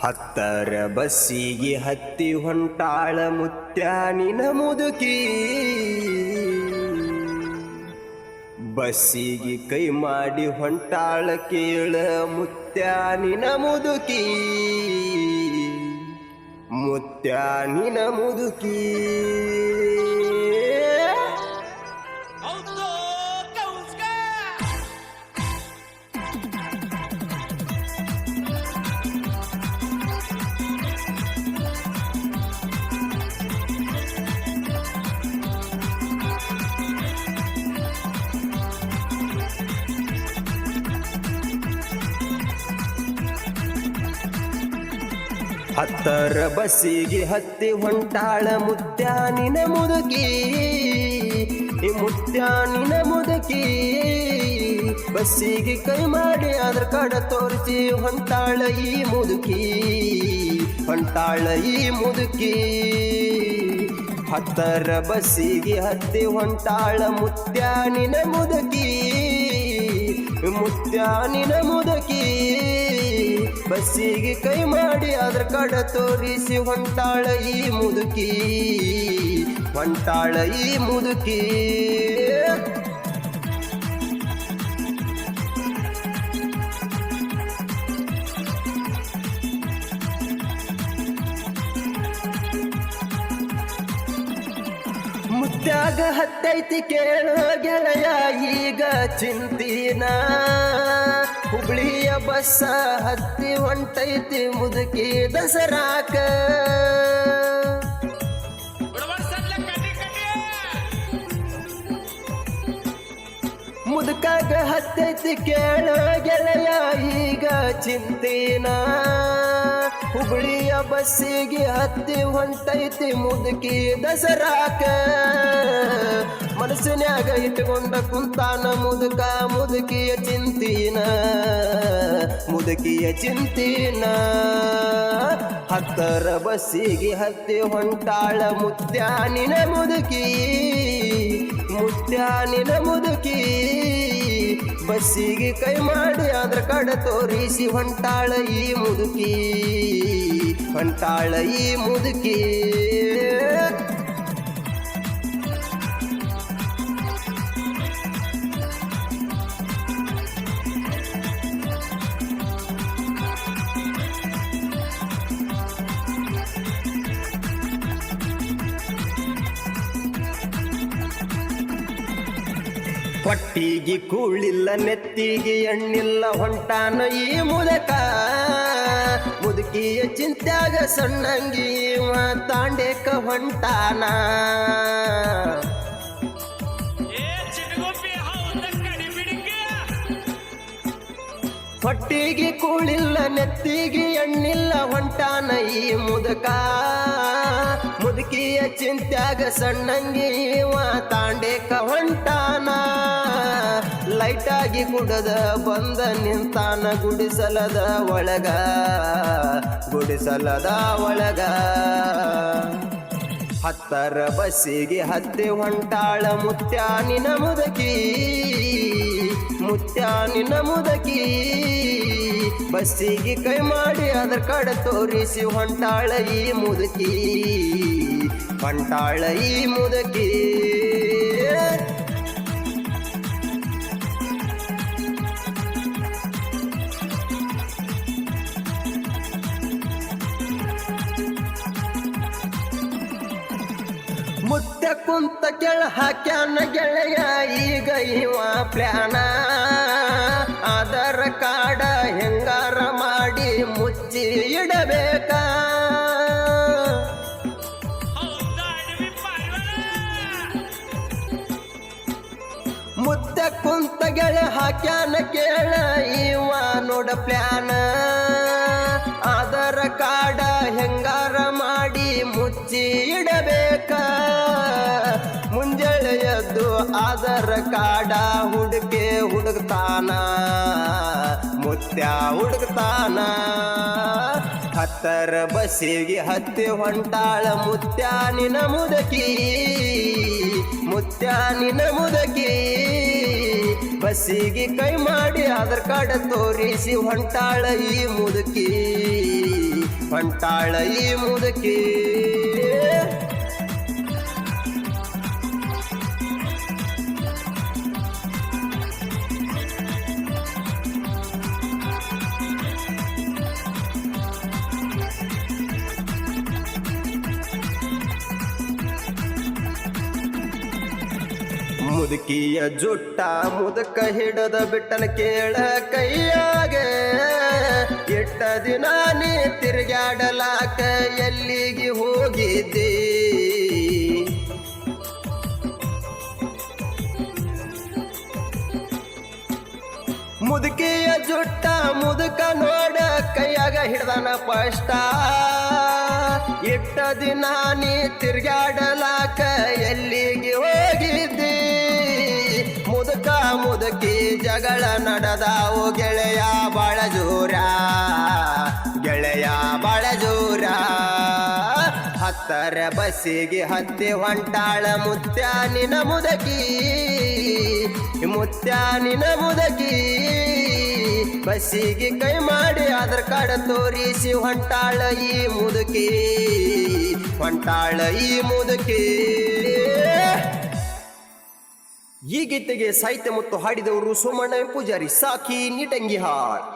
ಹತ್ತರ ಬಸ್ಸಿಗೆ ಹತ್ತಿ ಹೊಂಟಾಳ ಮುತ್ಯಾನಿನ ಮುದುಕಿ. ಬಸ್ಸಿಗೆ ಕೈ ಮಾಡಿ ಹೊಂಟಾಳ ಕೇಳ ಮುತ್ಯಾನಿನ ಮುದುಕಿ. ಮುತ್ಯಾನಿನ ಮುದುಕಿ. ಹತ್ತರ ಬಸ್ಸಿಗೆ ಹತ್ತಿ ಹೊಂಟಾಳ ಮುತ್ಯಾನಿನ ಮುದುಕಿ. ಈ ಮುತ್ಯಾನಿನ ಮುದುಕಿ ಬಸ್ಸಿಗೆ ಕೈ ಮಾಡಿ ಅದ್ರ ಕಡ ತೋರಿಸಿ ಹೊಂಟಾಳ ಈ ಮುದುಕಿ. ಹೊಂಟಾಳ ಈ ಮುದುಕಿ. ಹತ್ತರ ಬಸ್ಸಿಗೆ ಹತ್ತಿ ಹೊಂಟಾಳ ಮುತ್ಯಾನಿನ ಮುದುಕಿ. ಮುತ್ಯಾನಿನ ಮುದುಕಿ. ಬಸ್ಸಿಗೆ ಕೈ ಮಾಡಿ ಅದ್ರ ಕಡೆ ತೋರಿಸಿ ಹೊಂಟಾಳ ಈ ಮುದುಕಿ. ಹೊಂಟಾಳ ಈ ಮುದುಕಿ. ಮುತ್ಯಾಗ ಹತ್ತೈತಿ ಕೇಳೋ ಗೆಳೆಯ, ಈಗ ಚಿಂತಿನ? ಹುಬ್ಳಿಯ ಬಸ್ಸ ಹತ್ತಿ ಹೊಂಟೈತಿ ಮುದುಕಿ ದಸರಾಕ. ಮುದುಕಾಗ ಹತ್ತೈತಿ ಕೇಳೋ ಗೆಳೆಯ, ಈಗ ಚಿಂತಿನ? ಹುಬ್ಳಿಯ ಬಸ್ಸಿಗೆ ಹತ್ತಿ ಹೊಂಟೈತಿ ಮುದುಕಿ ದಸರಾಕ. ಮನಸ್ಸಿನ್ಯಾಗ ಇಟ್ಟುಕೊಂಡ ಕುಂತಾನ ಮುದುಕ, ಮುದುಕಿಯ ಚಿಂತಿನ ಮುದುಕಿಯ ಚಿಂತಿನ. ಹತ್ತರ ಬಸ್ಸಿಗೆ ಹತ್ತಿ ಹೊಂಟಾಳ ಮುತ್ಯಾನಿನ ಮುದುಕಿ ಮುತ್ಯಾನಿನ ಮುದುಕಿ. ಬಸ್ಸಿಗೆ ಕೈ ಮಾಡಿ ಅದ್ರ ಕಡೆ ತೋರಿಸಿ ಹೊಂಟಾಳ ಈ ಮುದುಕಿ ಹೊಂಟಾಳ ಈ ಮುದುಕಿ. ಹೊಟ್ಟಿಗೆ ಕೂಳಿಲ್ಲ ನೆತ್ತಿಗೆ ಎಣ್ಣಿಲ್ಲ ಹೊಂಟಾನ ಈ ಮುದಕ. ಮುದುಕಿಯ ಚಿಂತ್ಯಾಗ ಸಣ್ಣಂಗಿ ತಾಂಡೇಕ ಹೊಂಟಾನ. ಹೊಟ್ಟಿಗೆ ಕೂಳಿಲ್ಲ, ನೆತ್ತಿಗೆ ಎಣ್ಣಿಲ್ಲ, ಹೊಂಟಾನ ಈ ಮುದಕ. ಮುದುಕಿಯ ಚಿಂತ್ಯಾಗ ಸಣ್ಣಂಗಿ ತಾಂಡೇಕ ಹೊಂಟಾನ. ಲೈಟಾಗಿ ಕುಡದ, ಬಂದ ನಿಂತಾನ, ಗುಡಿಸಲದ ಒಳಗ. ಗುಡಿಸಲದ ಒಳಗ. ಹತ್ತರ ಬಸ್ಸಿಗೆ ಹತ್ತಿ ಹೊಂಟಾಳ ಮುತ್ಯಾನಿನ ಮುದಕಿ. ಮುತ್ಯಾನಿನ ಮುದಕಿ. ಬಸ್ಸಿಗೆ ಕೈ ಮಾಡಿ ಅದರ ಕಡೆ ತೋರಿಸಿ ಹೊಂಟಾಳ ಈ ಮುದುಕಿ. ಹೊಂಟಾಳ ಈ ಮುದುಕಿ. ಮುತ್ತ ಕುಂತ ಕೆಳ ಹಾಕ್ಯಾನ ಗೆಳೆಯ, ಈಗ ಇವ ಪ್ಲಾನ ಅದರ ಕಾಡ ಹೆಂಗಾರ ಮಾಡಿ ಮುಚ್ಚಿ ಇಡಬೇಕ? ಮುದ್ದೆ ಕುಂತ ಗೆಳೆ ಹಾಕ್ಯಾನ ಕೇಳ, ಇವ ನೋಡ ಪ್ಲಾನ ಮುಚ್ಚಿ ಇಡಬೇಕ ಮುಂಜಾನೆ ಎದ್ದು ಅದರ ಕಾಡ ಹುಡುಕೆ ಹುಡುಕ್ತಾನ. ಮುತ್ಯ ಹುಡುಕ್ತಾನ. ಹತ್ತರ ಬಸ್ಸಿಗೆ ಹತ್ತಿ ಹೊಂಟಾಳ ಮುತ್ಯಾನಿನ ಮುದಕಿ. ಮುತ್ಯಾನಿನ ಮುದಕಿ. ಬಸ್ಸಿಗೆ ಕೈ ಮಾಡಿ ಅದರ ಕಾರ್ಡ್ ತೋರಿಸಿ ಹೊಂಟಾಳ ಈ ಮುದುಕಿ. ಹೊಂಟಾಳ ಈ ಮುದುಕಿ. ಮುದುಕಿಯ ಜುಟ್ಟ ಮುದುಕ ಹಿಡದ ಬಿಟ್ಟನ ಕೇಳ ಕೈಯಾಗೆ. ಎಟ್ಟ ದಿನ ನೀ ತಿರುಗಾಡಲಾಕ ಎಲ್ಲಿಗೆ ಹೋಗಿದ್ದಿ? ಮುದುಕಿಯ ಜುಟ್ಟ ಮುದುಕ ನೋಡ ಕೈಯಾಗ ಹಿಡ್ದನ ಪಷ್ಟ. ಇಟ್ಟ ದಿನ ನೀ ತಿರ್ಗಾಡಲಾಕ ಎಲ್ಲಿಗೆ ಹೋಗಿದ್ದಿ? ಮುದುಕಿ ಜಗಳ ನಡೆದಾವು ಗೆಳೆಯ ಬಾಳ ಜೋರ. ಗೆಳೆಯ ಬಾಳ ಜೋರ. ಹತ್ತರ ಬಸ್ಸಿಗೆ ಹತ್ತಿ ಹೊಂಟಾಳ ಮುತ್ಯಾನಿನ ಮುದಕಿ. ಮುತ್ಯಾನಿನ ಮುದಕಿ. ಬಸ್ಸಿಗೆ ಕೈ ಮಾಡಿ ಆಧಾರ್ ಕಡ ತೋರಿಸಿ ಹೊಂಟಾಳ ಈ ಮುದುಕಿ. ಹೊಂಟಾಳ ಈ ಮುದುಕಿ. ಈ ಗೀತೆಗೆ ಸಾಹಿತ್ಯ ಮತ್ತು ಹಾಡಿದವರು ಸೋಮಣ್ಣ ಪೂಜಾರಿ ಸಾಕಿ ನಿಟಂಗಿ ಹಾಡ್.